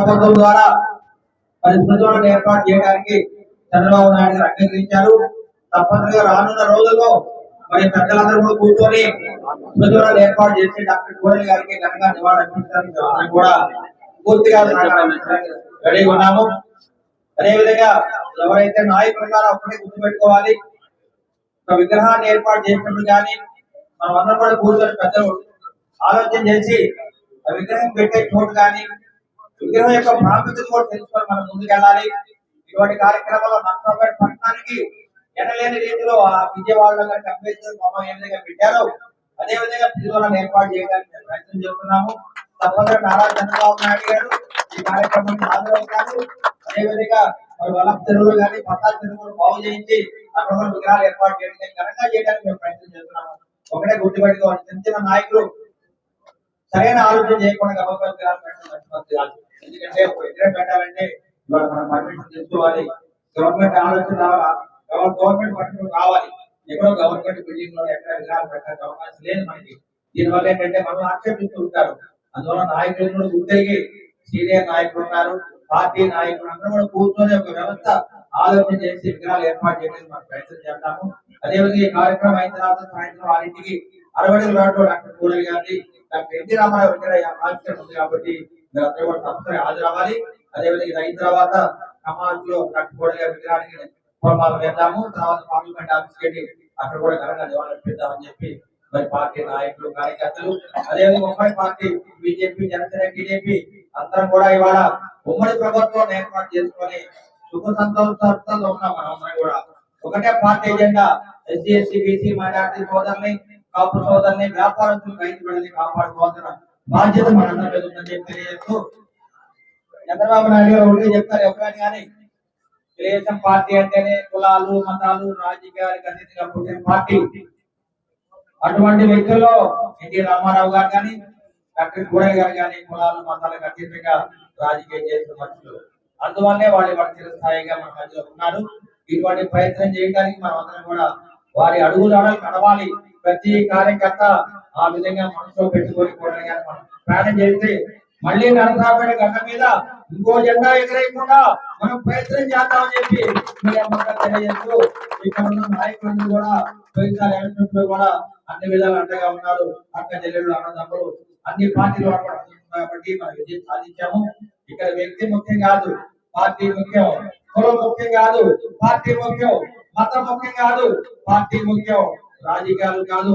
ప్రభుత్వం ద్వారా మరి స్మృతులను ఏర్పాటు చేయడానికి చంద్రబాబు నాయుడు గారు అంగీకరించారు. తప్పనిసరిగా రానున్న రోజుల్లో మరి పెద్దలందరూ కూడా కూర్చొని స్మృతులను ఏర్పాటు చేసి డాక్టర్ కోడెల గారికి ఘనంగా నివాళులు అర్పించడానికి కూడా పూర్తిగా రెడీగా ఉన్నాము. అదేవిధంగా ఎవరైతే నాయకులు ఉన్నారో అప్పుడే గుర్తుపెట్టుకోవాలి. ఒక విగ్రహాన్ని ఏర్పాటు చేసినప్పుడు కానీ మనం అందరం కూడా కూర్చొని పెద్దలు ఆలోచన చేసి విగ్రహం పెట్టే చోటు కానీ విగ్రహం యొక్క ప్రాముఖ్యత కూడా తెలుసుకొని మనం ముందుకెళ్ళాలి. ఇటువంటి కార్యక్రమాలు నష్టపేట పట్టణానికి ఎనలేని రీతిలో ఆ విజయవాడలో కనుక అంబేద్కర్ బొమ్మ ఏదైనా పెట్టారో అదే విధంగా పిల్లలను ఏర్పాటు చేయడానికి ప్రయత్నం చేస్తున్నాము. తప్పకుండా నారా చంద్రబాబు నాయుడు గారు ఈ కార్యక్రమానికి హాజరవుతారు అదే విధంగా మరి వల్ల చెరువులు కానీ పట్టాల చెరువులు బాగు చేయించి అక్కడ విగ్రహాలు ఏర్పాటు చేయడానికి ఘనంగా చేయడానికి మేము ప్రయత్నం చేస్తున్నాము. ఒకటే గుర్తుపెట్టుకోవాలి చిన్న చిన్న నాయకులు సరైన ఆలోచన చేయకుండా గవర్నమెంట్ విగ్రహాలు పెట్టడం ఎందుకంటే విగ్రహం పెట్టాలంటే ఇవాళ మనం పర్మిషన్ గవర్నమెంట్ ఆలోచన గవర్నమెంట్ పర్మిషన్ కావాలి? ఎక్కడో గవర్నమెంట్ బిల్డింగ్లో ఎక్కడ విగ్రహాలు పెట్టడానికి అవకాశం లేదు మనకి. దీనివల్ల ఏంటంటే మనం ఆక్షేపిస్తూ ఉంటారు. అందువల్ల నాయకులు కూడా గుర్తిరిగి సీనియర్ నాయకులు ఉన్నారు పార్టీ నాయకులు అందరూ కూడా కూర్చొని ఒక వ్యవస్థ ఆలోచన చేసి విగ్రహాలు ఏర్పాటు చేయడానికి మనం ప్రయత్నం చేస్తాము అదేవిధంగా ఈ కార్యక్రమం అయిన తర్వాత సాయంత్రం వారింటికి అరవై రావడం డాక్టర్ కూడలి గారిని డాక్టర్ ఎన్టీ రామారావు విగ్రహ ఆలోచన ఉంది కాబట్టి మీరు అందరూ కూడా తప్పనిసరి హాజరవ్వాలి అదేవిధంగా ఇది అయిన తర్వాత సమాజ్లో డాక్టర్ కూడలి గారి విగ్రహానికి పూర్వాలు వేద్దాము. తర్వాత పార్లమెంట్ ఆఫీస్కి వెళ్ళి అక్కడ కూడా ఘనంగా నివాళులు అర్పిద్దామని చెప్పి మరి పార్టీ నాయకులు కార్యకర్తలు అదేవిధంగా ఉమ్మడి పార్టీ బీజేపీ జనసేన టీడీపీ అందరం కూడా ఇవాళ ఉమ్మడి ప్రభుత్వం ఏర్పాటు చేసుకొని సుఖ సంతోషాలతో ఉన్నాం. మనం కూడా ఒకటే party agenda SC SC BC minority సోదరుని కాపు సోదరుని వ్యాపారస్తులు రైతు బిడ్డని కాపాడుకోవాల్సిన బాధ్యత మనందరి మీద ఉందని చెప్పి తెలియజేస్తూ చంద్రబాబు నాయుడు గారు ఒకటి చెప్తారు ఎవరైనా కానీ తెలుగుదేశం పార్టీ అంటేనే కులాలు మతాలు రాజకీయాలకు అతీతంగా పుట్టిన పార్టీ. అటువంటి వ్యక్తుల్లో ఎన్టీ రామారావు గారు కానీ డాక్టర్ గూడె గారు కానీ కులాలు మతాలకు అతీతంగా రాజకీయం చేసిన మనుషులు. అందువల్లే వాళ్ళు వాళ్ళ చిరస్థాయిగా మన మధ్యలో ఉన్నారు. ఇటువంటి ప్రయత్నం చేయడానికి మనం అందరం కూడా వారి అడుగులు అడలు నడవాలి. ప్రతి కార్యకర్త ఆ విధంగా మనసులో పెట్టుకొని కూడా మనం ప్రయాణం చేస్తే మళ్ళీ నరసాపేట గడ్డ మీద ఇంకో జెండా ఎగరేయకుండా మనం ప్రయత్నం చేద్దామని చెప్పి తెలియజేస్తూ ఇక్కడ ఉన్న నాయకులందరూ కూడా పోయినసారి కూడా అన్ని విధాలు అండగా ఉన్నారు. అక్క చెల్లెళ్ళు అన్నదమ్ములు అన్ని పార్టీలు వాడబడుతున్నారు కాబట్టి మనం విజయం సాధించాము. ఇక్కడ వ్యక్తి ముఖ్యం కాదు పార్టీ ముఖ్యం. కులం ముఖ్యం కాదు పార్టీ ముఖ్యం. మతం ముఖ్యం కాదు పార్టీ ముఖ్యం. రాజకీయాలు కాదు.